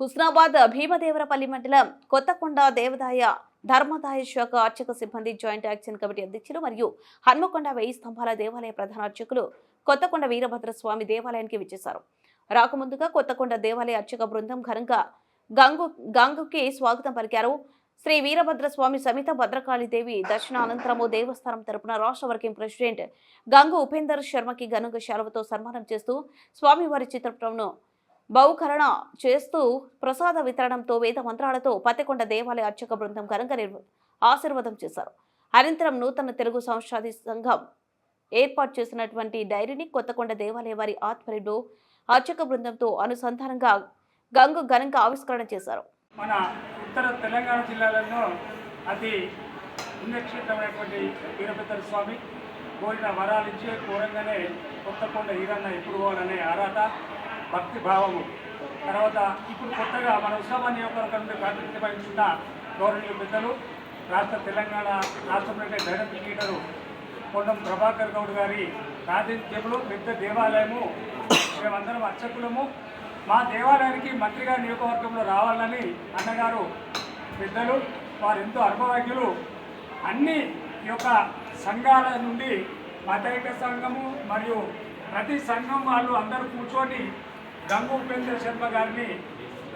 హుస్నాబాద్ భీమదేవరపల్లి మండలం కొత్తకొండ దేవదాయ ధర్మదాయ శాఖ అర్చక సిబ్బంది జాయింట్ యాక్షన్ కమిటీ అధ్యక్షులు మరియు హన్మకొండ వెయ్యి స్తంభాల దేవాలయ ప్రధాన అర్చకులు కొత్తకొండ వీరభద్ర స్వామి దేవాలయానికి విచ్చేశారు. రాకముందుగా కొత్తకొండ దేవాలయ అర్చక బృందం ఘనంగా గంగు గంగుకి స్వాగతం పలికారు. శ్రీ వీరభద్ర స్వామి సమిత భద్రకాళిదేవి దర్శన అనంతరము దేవస్థానం తరపున రాష్ట్ర వర్కింగ్ ప్రెసిడెంట్ గంగు ఉపేందర్ శర్మకి ఘనంగా శాలువతో సన్మానం చేస్తూ స్వామివారి చిత్రపటంను బహుకరణ చేస్తూ ప్రసాద వితరణంతో వేద మంత్రాలతో పత్తికొండ దేవాలయ అర్చక బృందం ఘనంగా ఆశీర్వాదం చేశారు. అనంతరం నూతన తెలుగు సంస్థాది సంఘం ఏర్పాటు చేసినటువంటి డైరీని కొత్తకొండ దేవాలయ వారి ఆధ్వర్యంలో అర్చక బృందంతో అనుసంధానంగా గంగు ఘనంగా ఆవిష్కరణ చేశారు. మన ఉత్తర తెలంగాణ జిల్లాలలో అతి పుణ్యక్షేత్రమైనటువంటి వీరభద్ర స్వామి కోరిన వరాలు ఇచ్చే కోరంగానే కొత్తకొండ ఈరన్న ఎప్పుడు పోవాలనే ఆరాట భక్తి భావము. తర్వాత ఇప్పుడు కొత్తగా మన ఉత్సవ నియోజకవర్గం నుండి ప్రాతినిధ్యం వహించిన గౌరవనీయ పెద్దలు రాష్ట్ర తెలంగాణ రాష్ట్రంలో డైరెక్టర్ లీడరు కొండం ప్రభాకర్ గౌడ్ గారి ప్రాతినిధ్యంలో పెద్ద దేవాలయము. మేమందరం అర్చకులము. మా దేవాలయానికి మంత్రిగా నియోజకవర్గంలో రావాలని అన్నగారు పెద్దలు వారు ఎంతో అనుభవజ్ఞులు అన్ని ఈ యొక్క సంఘాల నుండి మతైక సంఘము మరియు ప్రతి సంఘం వాళ్ళు అందరూ కూర్చొని గంగు ఉపేంద్ర శర్మ గారిని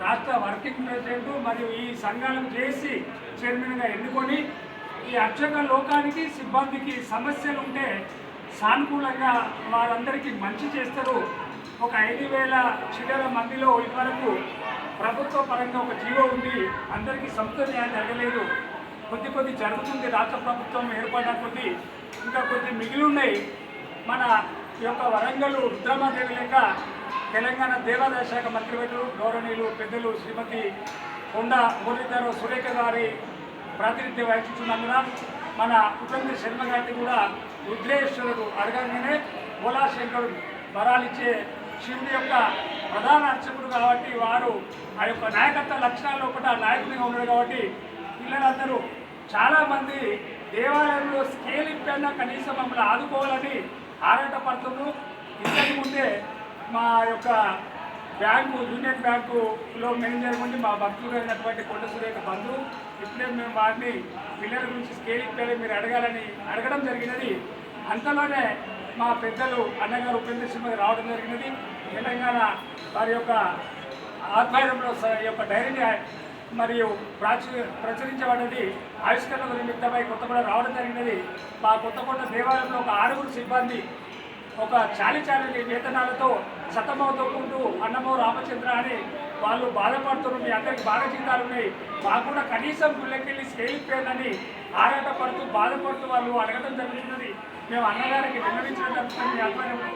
రాష్ట్ర వర్కింగ్ ప్రెసిడెంట్ మరియు ఈ సంఘాలను చేసి చైర్మన్గా ఎన్నుకొని ఈ అర్చక లోకానికి సిబ్బందికి సమస్యలు ఉంటే సానుకూలంగా వారందరికీ మంచి చేస్తారు. ఒక ఐదు వేల చిల్లర మందిలో ఇప్పటివరకు ప్రభుత్వ పరంగా ఒక జీవో ఉంది అందరికీ సంస్థ న్యాయం జరగలేదు. కొద్ది కొద్ది జరుగుతుంది రాష్ట్ర ప్రభుత్వం ఏర్పడిన కొద్ది ఇంకా కొద్ది మిగిలి ఉన్నాయి. మన ఈ యొక్క వరంగల్ రుద్రమాదేవి లేక తెలంగాణ దేవాదాయ శాఖ మంత్రివర్యులు గౌరవనీయులు పెద్దలు శ్రీమతి కొండ మురళీధర సురేఖ గారి ప్రాతినిధ్యం వహిస్తున్నందున మన ఉపేంద్ర శర్మ గారిని కూడా రుద్రేశ్వరుడు అడగంగానే భోలాశంకరుడు వరాలిచ్చే శివుడి యొక్క ప్రధాన అర్చకుడు కాబట్టి వారు ఆ యొక్క నాయకత్వ లక్షణాల్లో ఒకటి నాయకునిగా ఉన్నాడు కాబట్టి పిల్లలందరూ చాలామంది దేవాలయంలో స్కేల్ ఇప్పైనా కనీసం మమ్మల్ని ఆదుకోవాలని ఆరాటపడుతున్నారు. ఇంతకు ముందే మా యొక్క బ్యాంకు యూనియన్ బ్యాంకులో మేనేజర్ ఉండి మా భక్తులు అయినటువంటి కొండ సురేఖ బంధువు ఇప్పుడే మేము వారిని పిల్లల గురించి స్కేల్ ఇప్పారు మీరు అడగాలని అడగడం జరిగినది. అంతలోనే మా పెద్దలు అన్నగారు ఉపేంద్ర సింహ రావడం జరిగినది. తెలంగాణ వారి యొక్క ఆధ్వర్యంలో స- యొక్క డైరీని మరియు ప్రాచు ప్రచురించబడినది ఆవిష్కరణ నిమిత్తమై కొత్తగూడ రావడం జరిగినది. మా కొత్తగూడ దేవాలయంలో ఒక ఆరుగురు సిబ్బంది ఒక చాలి చాలని వేతనాలతో సతమవుతుంటూ అన్నమో రామచంద్ర అని వాళ్ళు బాధపడుతున్నారు. మీ అందరికి బాగా జీతాలు ఉన్నాయి. మాకు కూడా కనీసం గుళ్ళకెళ్ళి స్కేలిపోయిందని ఆరాటపడుతూ బాధపడుతూ వాళ్ళు అడగడం జరుగుతున్నది. మేము అన్నగారికి విన్నవించడం జరుగుతుంది. మీ ఆధ్వర్యంలో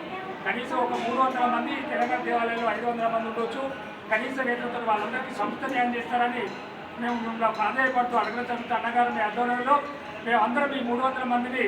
కనీసం ఒక మూడు వందల మంది తెలంగాణ దేవాలయంలో ఐదు వందల మంది ఉండొచ్చు. కనీస వేతనంతో వాళ్ళందరికీ సంస్థ న్యాయం చేస్తారని మేము ప్రాధాన్యపడుతూ అడగడం జరుగుతుంది. అన్నగారు మీ ఆధ్వర్యంలో మేము అందరం ఈ మూడు వందల మందిని